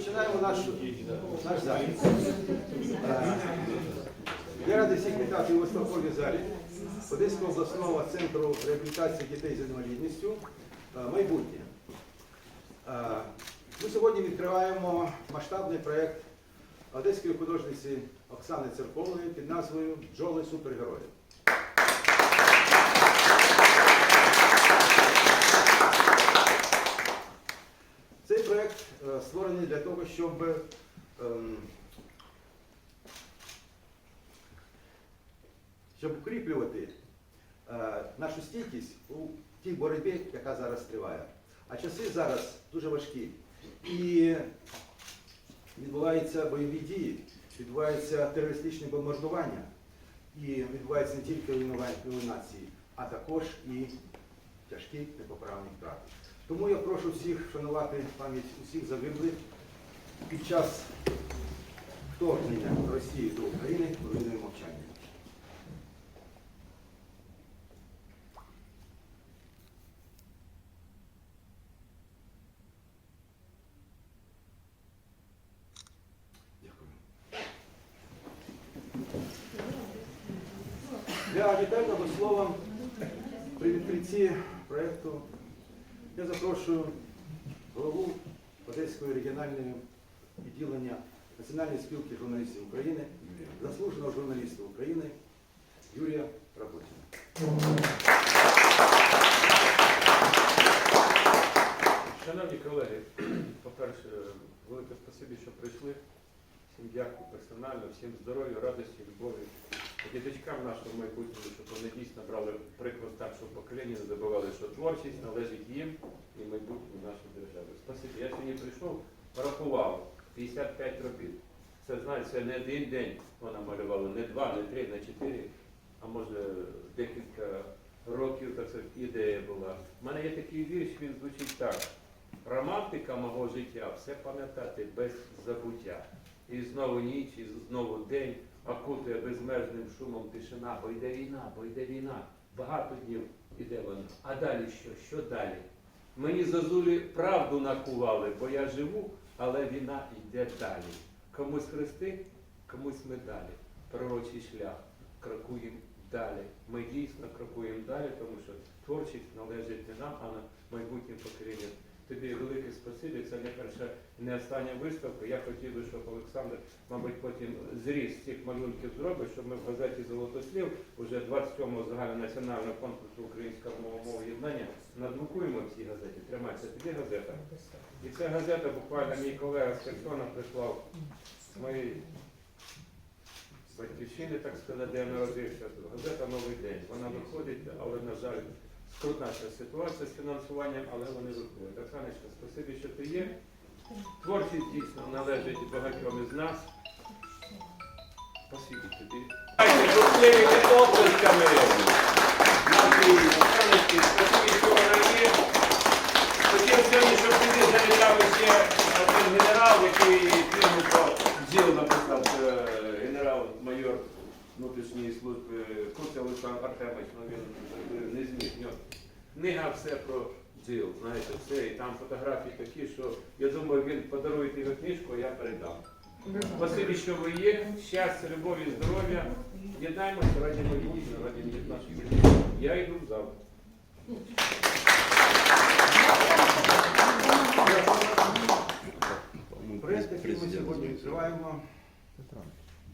Розпочинаємо наш, наш захід. Е, Я радий всіх вітати у виставковій залі Одеського обласного центру реабілітації дітей з інвалідністю е, майбутнє. Е, Ми сьогодні відкриваємо масштабний проєкт одеської художниці Оксани Церковної під назвою Бджоли супергерої. Цей проєкт е, створений для того, щоб ем, щоб укріплювати е, нашу стійкість у тій боротьбі, яка зараз триває. А часи зараз дуже важкі. І відбуваються бойові дії, відбуваються терористичні бомбардування, і відбуваються не тільки руйнації, а також і тяжкі непоправні втрати. Тому я прошу всіх вшанувати пам'ять усіх загиблих під час вторгнення Росії до України хвилиною мовчання. Дякую. Для вітального слова при відкритті проєкту я запрошую голову Одеської регіональної відділення Національної спілки журналістів України, заслуженого журналіста України Юрія Работіна. Шановні колеги, по-перше, велике спасибі, що прийшли. Всім дякую персонально, всім здоров'я, радості, любові. Діточкам нашого майбутнього, щоб вони дійсно брали приклад старшого покоління, не забували, що творчість належить їм і майбутньому нашої держави. Спасибі. Я сьогодні прийшов, порахував 55 робіт. Це знаєте, це не один день вона малювала, не два, не три, не чотири, а може декілька років так сказати, ідея була. У мене є такий вірш, він звучить так. Романтика мого життя все пам'ятати без забуття. І знову ніч, і знову день окутує безмежним шумом тишина, бо йде війна, бо йде війна. Багато днів іде вона. А далі що? Що далі? Мені зазулі правду накували, бо я живу, але війна йде далі. Комусь хрести, комусь медалі. Пророчий шлях. Крокуємо далі. Ми дійсно крокуємо далі, тому що творчість належить не нам, а на майбутнім поколінням. Тобі велике спасибі. Це не перша, не остання виставка. Я хотів би, щоб Олександр, мабуть, потім зріз цих малюнків зробить, щоб ми в газеті Золотослів уже 27-го загальнонаціонального конкурсу українська мова мова єднання надрукуємо в цій газеті. Тримайся, тобі газета. І ця газета буквально мій колега з Херсона прислав з моєї батьківщини, так сказати, де я народився. Газета Новий день. Вона виходить, але, на жаль, скрутна ця ситуація з фінансуванням, але вони виходять. Оксаночка, спасибі, що ти є. Творчість дійсно належить багатьом із нас. Спасибі тобі. Оплесками. Нашій спасибі, що вона є. Хотів сьогодні, щоб сюди завітав ще один генерал, який фільму про бджіл написав, це генерал-майор внутрішньої служби Курця Олександр Артемович, ну він не зміг. Книга все про бджіл, знаєте, все, і там фотографії такі, що я думаю, він подарує його книжку, а я передам. Спасибі, що ви є. Щастя, любові, здоров'я. Єднаємося раді майбутнього, раді нашої дітей. Я йду в зал. Проєкт, який ми сьогодні відкриваємо,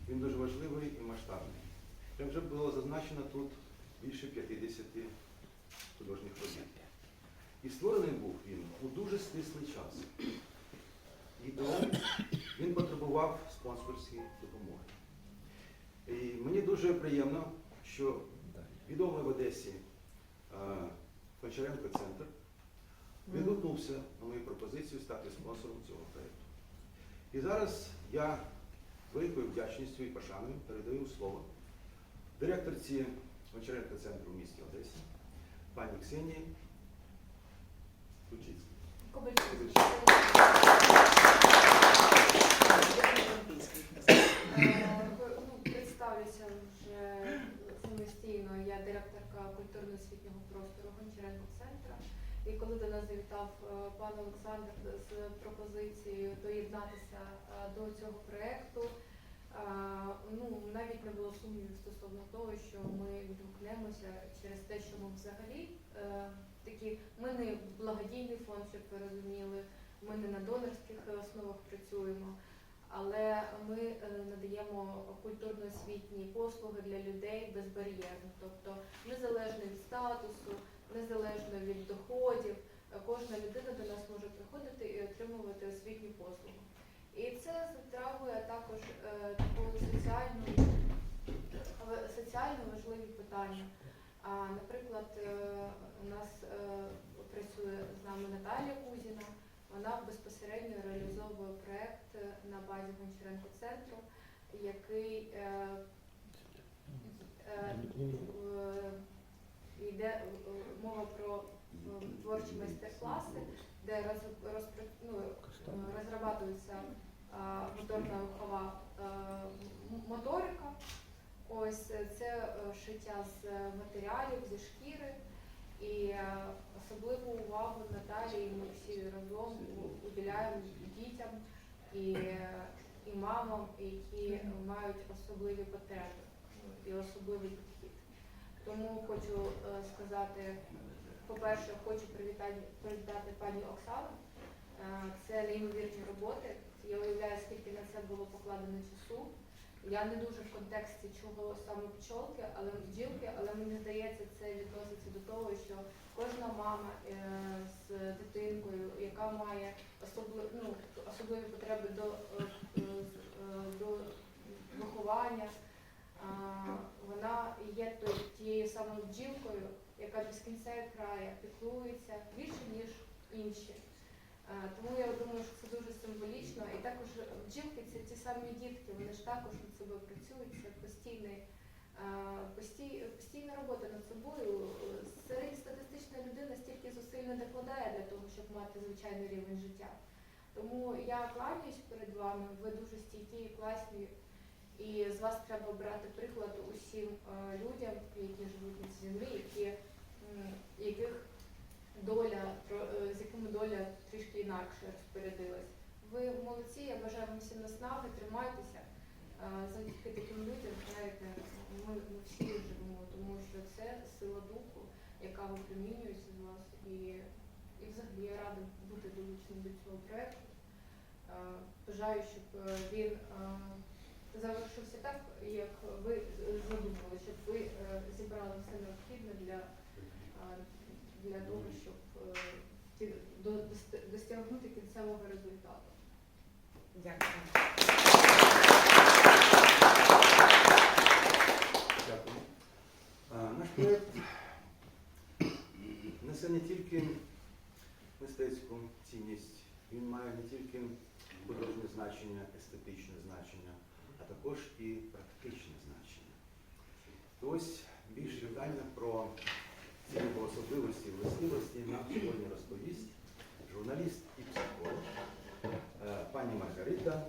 він дуже важливий і масштабний. Як вже було зазначено тут більше 50 художніх робіт. І створений був він у дуже стислий час. І тому він потребував спонсорської допомоги. І мені дуже приємно, що відомий в Одесі е, Гончаренко центр відгукнувся на мою пропозицію стати спонсором цього проєкту. І зараз я великою вдячністю і пошаною передаю слово директорці Гончаренко центру в місті Одесі, пані Ксенії Кучицькій. Ну, Представлюся вже самостійно. Я директорка культурно-освітнього простору Гончаренко центру. І коли до нас завітав е, пан Олександр з пропозицією доєднатися е, до цього проєкту, е, ну навіть не було сумнівів стосовно того, що ми відгукнемося через те, що ми взагалі е, такі, ми не благодійний фонд, щоб ви розуміли, ми не на донорських основах працюємо. Але ми е, надаємо культурно-освітні послуги для людей безбар'єрно, тобто незалежно від статусу, незалежно від доходів, е, кожна людина до нас може приходити і отримувати освітню послугу. І це затрагує також е, таку соціальну, е, соціально важливі питання. А, наприклад, е, у нас е, працює з нами Наталія Кузіна. Вона безпосередньо реалізовує проєкт е, на базі Гончаренко центру, який е, е, йде е, мова про е, творчі майстер-класи, де роз, ну, е, розрабатується е, моторна рухова е, моторика. Ось е, це е, шиття з матеріалів, зі шкіри. І е, особливу увагу Наталії ми всі разом уділяємо дітям і, е, і мамам, які мають особливі потреби і особливий підхід. Тому хочу е, сказати, по-перше, хочу привітати, привітати пані Оксану. Це неймовірні роботи. Я уявляю, скільки на це було покладено часу. Я не дуже в контексті чого саме пчолки, але бджілки, але мені здається, це відноситься до того, що кожна мама е, з дитинкою, яка має особливі, ну, особливі потреби до, е, е, до виховання, вона є тією самою бджілкою, яка без кінця і піклується більше, ніж інші. Е, Тому я думаю, що це дуже символічно. І також бджілки це ті самі дітки, вони ж також над собою працюють, це постійний, е, постійна робота над собою. Середньостатистична людина стільки зусиль не докладає для того, щоб мати звичайний рівень життя. Тому я кланяюсь перед вами, ви дуже стійкі і класні. І з вас треба брати приклад усім е, людям, які живуть на землі, які, яких доля, е, з якими доля трішки інакше розпорядилась. Ви молодці, я бажаю вам всім наснаги, тримайтеся. Е, Завдяки таким людям, знаєте, ми, ми всі живемо, тому що це сила духу, яка випромінюється з вас. І, і взагалі я рада бути долученим до цього проєкту. Е, Бажаю, щоб він завершився так, як ви задумали, щоб ви зібрали все необхідне для, е, для того, щоб е, ті- до- дости- досягнути кінцевого результату. Дякую. А, Наш проєкт несе не тільки мистецьку цінність, він має не тільки художнє значення, естетичне значення, а також і практичне значення. То Ось більш детально про ці його особливості і властивості нам сьогодні розповість журналіст і психолог е, пані Маргарита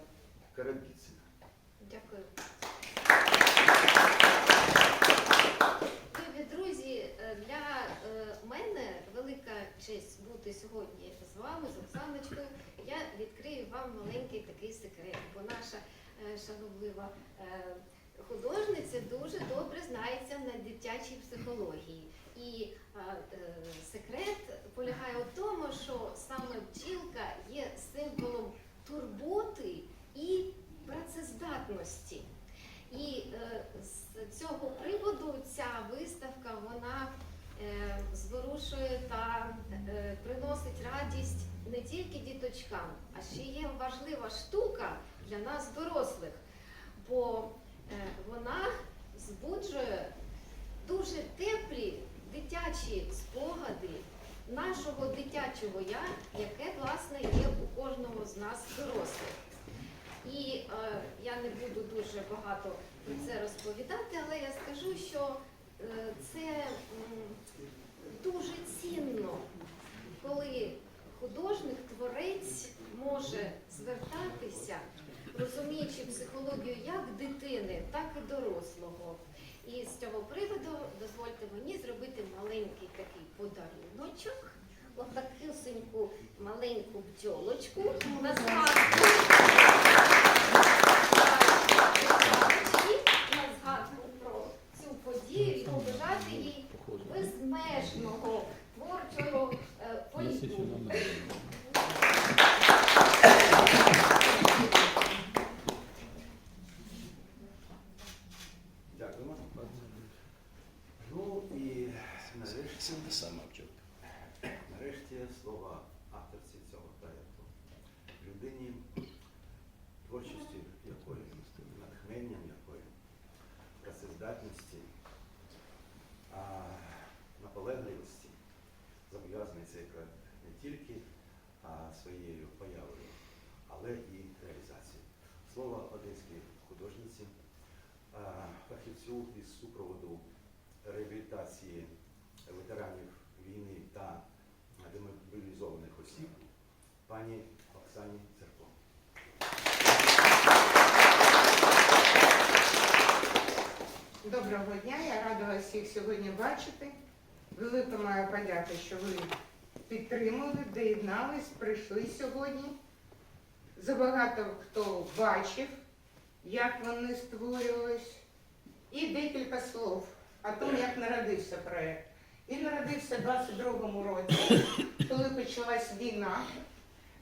Карабіцина. Дякую. Любі друзі, е, для е, мене велика честь бути сьогодні з вами, з Оксаночкою. Я відкрию вам маленький такий секрет, бо наша е, шановлива е, художниця дуже добре знається на дитячій психології. І е, секрет полягає у тому, що саме бджілка є символом турботи і працездатності. І з цього приводу ця виставка вона зворушує та приносить радість не тільки діточкам, а ще є важлива штука для нас, дорослих, бо е, вона збуджує дуже теплі дитячі спогади нашого дитячого я, яке власне є у кожного з нас дорослих. І е, я не буду дуже багато про це розповідати, але я скажу, що е, це м, дуже цінно, коли художник, творець може звертатися, розуміючи психологію як дитини, так і дорослого. І з цього приводу дозвольте мені зробити маленький такий подаруночок. отакусеньку маленьку бджолочку на згадку. На згадку про цю подію і побажати їй безмежного творчого е, політу. Дякуємо. Ну і нарешті, нарешті слова авторці цього проєкту. Людині, творчістю якої, натхненням якої, працездатності, а, наполегливості зобов'язаний цей проєкт не тільки а, своєю появою, але і реалізацією. Слово одеській художниці, фахівцю із супроводу реабілітації ветеранів війни та демобілізованих осіб, пані Оксані Церко. Доброго дня, я рада вас всіх сьогодні бачити. Велика моя подяка, що ви підтримали, доєднались, прийшли сьогодні. Забагато хто бачив, як вони створювались. І декілька слов о тому, як народився проєкт. Він народився в 22-му році, коли почалась війна,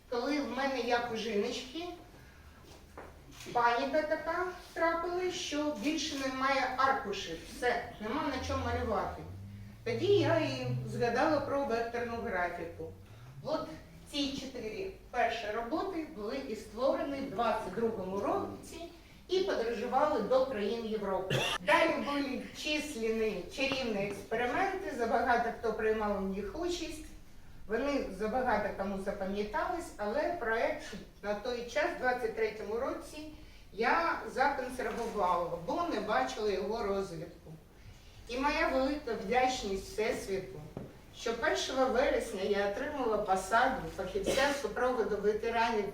коли в мене, як у жіночки, паніка така трапилась, що більше немає аркушів, все, нема на чому малювати. Тоді я і згадала про векторну графіку. От ці чотири перші роботи були і створені в 22-му році і подорожували до країн Європи. Далі були численні чарівні експерименти, забагато хто приймав у них участь. Вони забагато кому запам'ятались, але проект на той час, в 23-му році, я законсервувала, бо не бачила його розвитку. І моя велика вдячність Всесвіту, що 1 вересня я отримала посаду фахівця супроводу ветеранів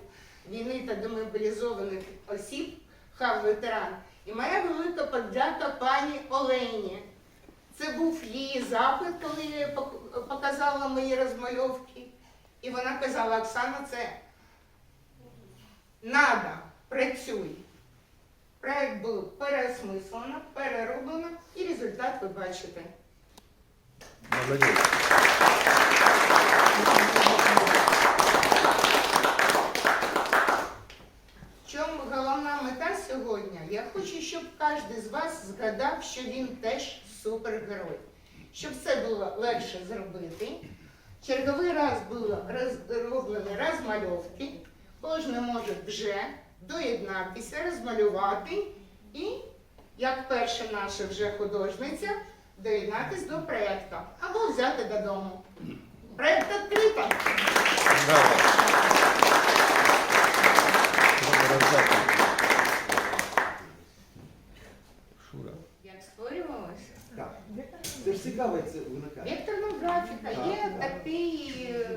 війни та демобілізованих осіб, хав ветеран. І моя велика подяка пані Олені. Це був її запит, коли я показала мої розмальовки. І вона казала, Оксана, це надо, працюй. Проект був переосмислено, перероблено, і результат ви бачите. В чому головна мета сьогодні? Я хочу, щоб кожен з вас згадав, що він теж супергерой. Щоб це було легше зробити. Черговий раз було розроблені розмальовки. Кожен може вже доєднатися, розмалювати і, як перша наша вже художниця, доєднатися до проєкту або взяти додому. Проєкт відкрито. Як створювалося? Так. Це ж цікаво, як це виникає. Векторна графіка є такий, е,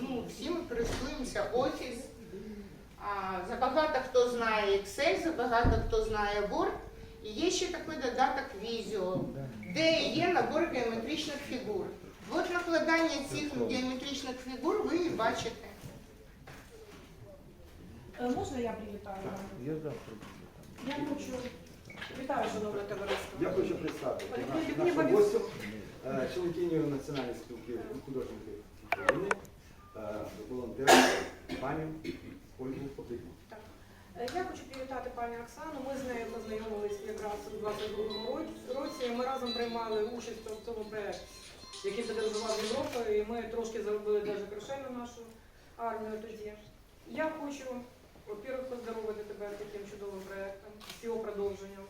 ну, всі ми користуємося офіс. А, забагато хто знає Excel, забагато хто знає Word. І є ще такий додаток Visio, де є набор геометричних фігур. От накладання цих геометричних фігур ви і бачите. Е, Можна я привітаю? Я завтра. Я хочу. Вітаю, шановне товариство. Я хочу представити нашу нашу гостю, е, членкиню Національної спілки художників України, е, волонтерку пані Ольгу Попитну. Е, Я хочу привітати пані Оксану. Ми з нею познайомились якраз у 22 році. Ми разом приймали участь в цьому проєкті, який подорожував Європою, і ми трошки заробили навіть грошей на нашу армію тоді. Я хочу, во-первых, поздоровити тебе таким чудовим проєктом, з його продовженням.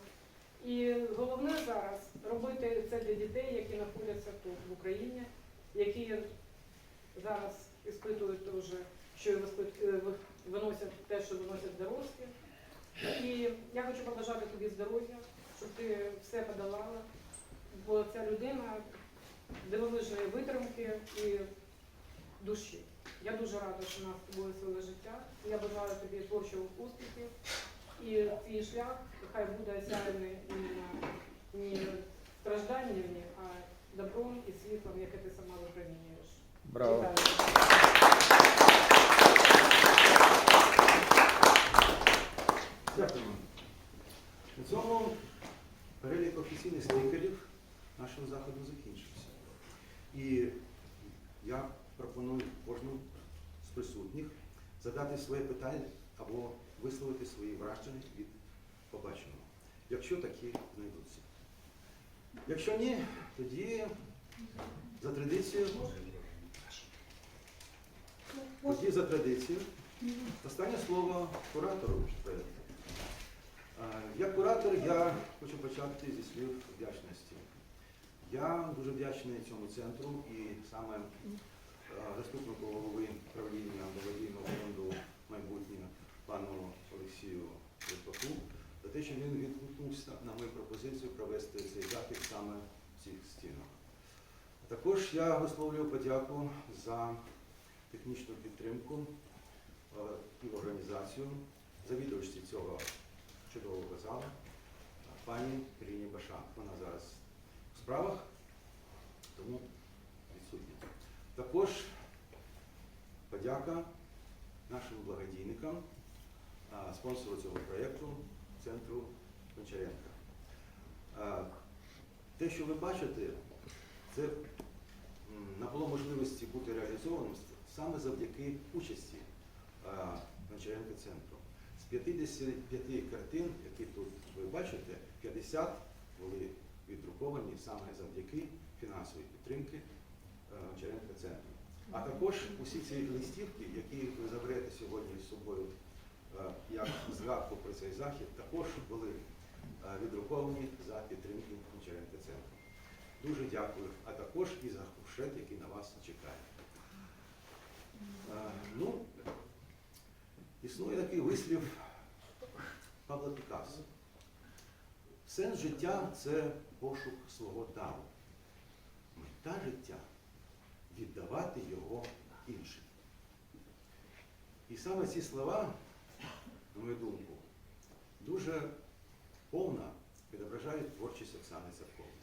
І головне зараз робити це для дітей, які знаходяться тут, в Україні, які зараз іспитують те що і е, виносять те, що виносять дорослі. І я хочу побажати тобі здоров'я, щоб ти все подолала, бо ця людина дивовижної витримки і душі. Я дуже рада, що вона з тобою своє життя. Я бажаю тобі творчих успіхів. І твій шлях хай буде осяяний не, не стражданнями, а добром і світлом, яке ти сама випромінюєш. Браво. Дякуємо. На цьому перелік офіційних спікерів нашого заходу закінчився. І я пропоную кожному з присутніх задати своє питання або висловити свої враження від побаченого, якщо такі знайдуться. Якщо ні, тоді за традицією, тоді за традицією, останнє слово куратору Як куратор я хочу почати зі слів вдячності. Я дуже вдячний цьому центру і саме е, заступнику голови правління благодійного фонду майбутнє пану Олексію Литваку за те, що він відгукнувся на мою пропозицію провести цей захід саме в цих стінах. Також я висловлюю подяку за технічну підтримку е, і організацію завідувачці цього чудового залу, пані Ірині Башан. Вона зараз в справах, тому відсутня. Також подяка нашим благодійникам, спонсору цього проєкту, центру Гончаренка. Те, що ви бачите, це набуло можливості бути реалізованим саме завдяки участі Гончаренка центру. З 55 картин, які тут ви бачите, 50 були віддруковані саме завдяки фінансовій підтримки е, Гончаренка центру. А також усі ці листівки, які ви заберете сьогодні з собою е, як згадку про цей захід, також були е, віддруковані за підтримки Гончаренка центру. Дуже дякую, а також і за кушет, який на вас чекає. Ну, Існує такий вислів Павла Пікассо. Сенс життя це пошук свого дару. Мета життя віддавати його іншим. І саме ці слова, на мою думку, дуже повно відображають творчість Оксани Церковної.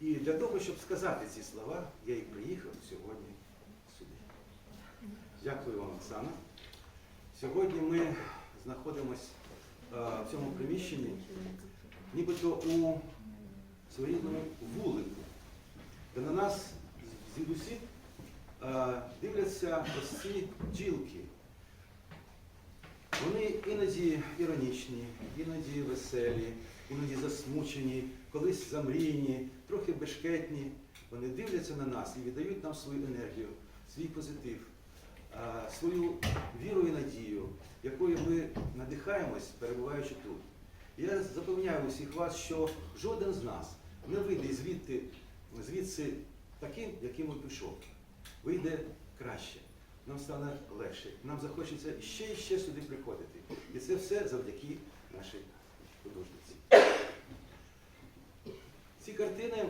І для того, щоб сказати ці слова, я і приїхав сьогодні сюди. Дякую вам, Оксана. Сьогодні ми знаходимося в цьому приміщенні, нібито у своєрідному вулику, де на нас звідусі е, дивляться ось ці бджілки. Вони іноді іронічні, іноді веселі, іноді засмучені, колись замрійні, трохи бешкетні. Вони дивляться на нас і віддають нам свою енергію, свій позитив, е, свою віру і надію, якою ми надихаємось, перебуваючи тут. Я запевняю усіх вас, що жоден з нас не вийде звідти, звідси таким, яким він пішов. Вийде краще, нам стане легше, нам захочеться ще і ще сюди приходити. І це все завдяки нашій художниці. Ці картини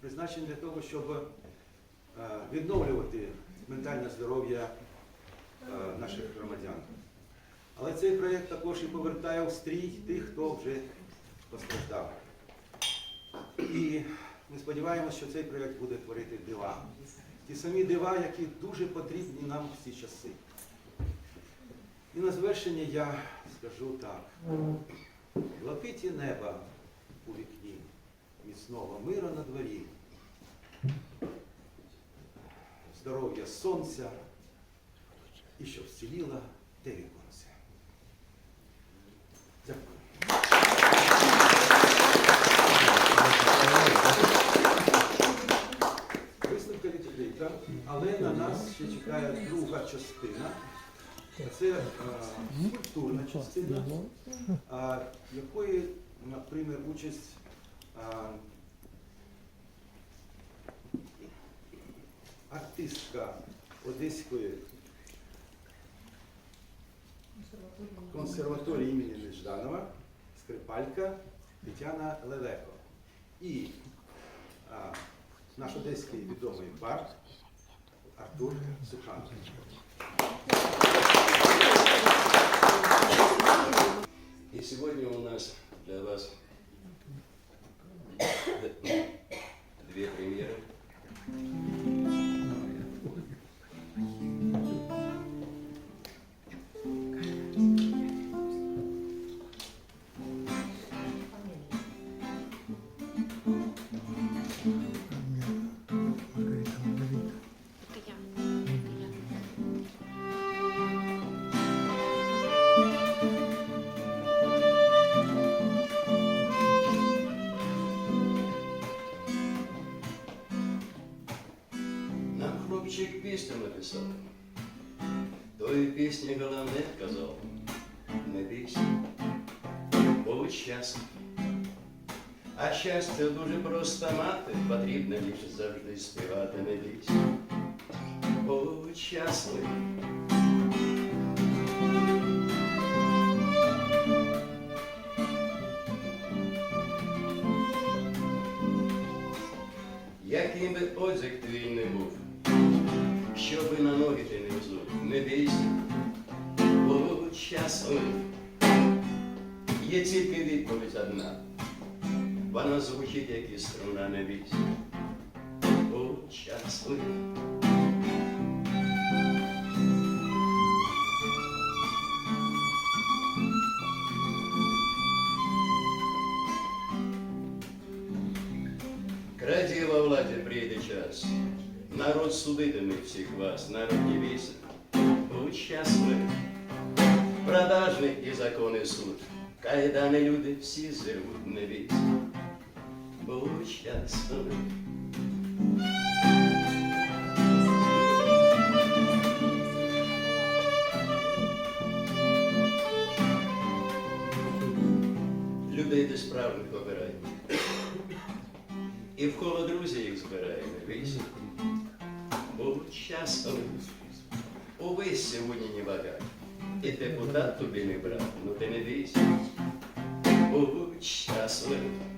призначені для того, щоб е, відновлювати ментальне здоров'я е, наших громадян. Але цей проєкт також і повертає в стрій тих, хто вже постраждав. І ми сподіваємося, що цей проєкт буде творити дива. Ті самі дива, які дуже потрібні нам в ці часи. І на завершення я скажу так. Блакиті неба у вікні, міцного мира на дворі, здоров'я сонця і щоб вціліла те віконце. Дякую. Виставка але на нас ще чекає друга частина. Це е, культурна частина, а, якої прийме участь а, артистка Одеської консерваторії імені Нежданова, скрипалька Тетяна Лелеко. І а, наш одеський відомий бард Артур Суханович. И сегодня у нас для вас две премьеры. Щастя дуже просто мати, потрібно лише завжди співати не бійся. Будь щасливий. Яким би одяг твій не був, щоби на ноги ти не взув, не бійся, будь щасливий. Є тільки відповідь одна, вона звучить, як і струна, не бійся, будь щасливий. Краді во владі прийде час, народ судитиме всіх вас, народ не бійся, будь щасливий. Продажний і закони суд, кайдани люди всі зірвуть, не бійся, будь щасливий. Людей ти справжніх обирай. І в коло друзі їх не бійся. Будь щасливий. Увесь сьогодні не багат. І депутат тобі не брат, ну ти не бійся. Будь щасливий.